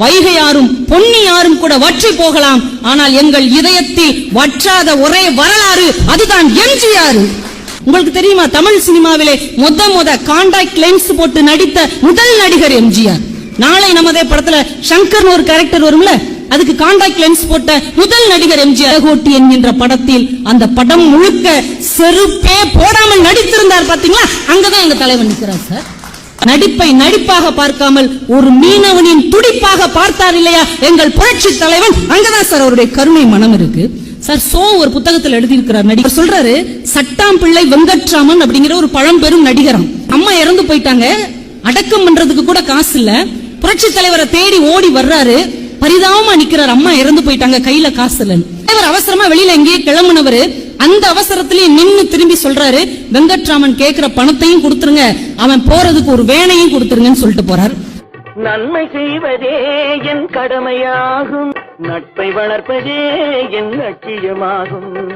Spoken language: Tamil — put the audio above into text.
வைகையாரும் பொன்னியாரும் கூட வற்றி போகலாம். ஆனால் எங்கள் இதயத்தில் வற்றாத ஒரே வரலாறு அதுதான் எம்ஜிஆர். உங்களுக்கு தெரியுமா தமிழ் சினிமாவிலே முத முத கான்டாக்ட் லென்ஸ் போட்டு நடித்த முதல் நடிகர் எம்ஜிஆர். நாளை நமதே படத்துல சங்கர்னு ஒரு கேரக்டர் வரும்ல அதுக்கு காண்டாக்ட் லென்ஸ் போட்ட முதல் நடிகர் எம்ஜிஆர். கோட்டி என்கின்ற படத்தில் அந்த படம் முழுக்க செருப்பே போடாமல் நடித்திருந்தார் பாத்தீங்களா? அங்கதான் எங்க தலைவன் நிற்கிறார் சார். நடிப்பை நடிப்பாக பார்க்காமல் ஒரு மீனவனின் துடிப்பாக பார்த்தார் இல்லையா? எங்கள் புரட்சி தலைவன் அங்கதான் சார் அவருடைய கருணை மனம் இருக்கு. சார் சோ ஒரு புத்தகத்தில் எழுதியிருக்கிறார் நடிகர். சொல்றாரு சட்டாம்பிள்ளை வெங்கட்ராமன் அப்படிங்கிற ஒரு பழம்பெரும் நடிகரம். அம்மா இறந்து போயிட்டாங்க. அடக்கம் பண்றதுக்கு கூட காசு இல்ல. புரட்சி தலைவரை தேடி ஓடி வர்றாரு. பரிதாபமா நிக்கிறார். அம்மா இறந்து போயிட்டாங்க. கையில காசு இல்லைன்னு. அவசரமா வெளியில எங்கேயே கிளம்புனவரு. அந்த அவசரத்திலேயே நின்னு திரும்பி சொல்றாரு வெங்கட்ராமன் கேட்கிற பணத்தையும் கொடுத்துருங்க. அவன் போறதுக்கு ஒரு வேனையும் கொடுத்துருங்கன்னு சொல்லிட்டு போறார். நன்மை செய்வதே என் கடமையாகும். நட்பை வளர்ப்பதே என் லட்சியமாகும்.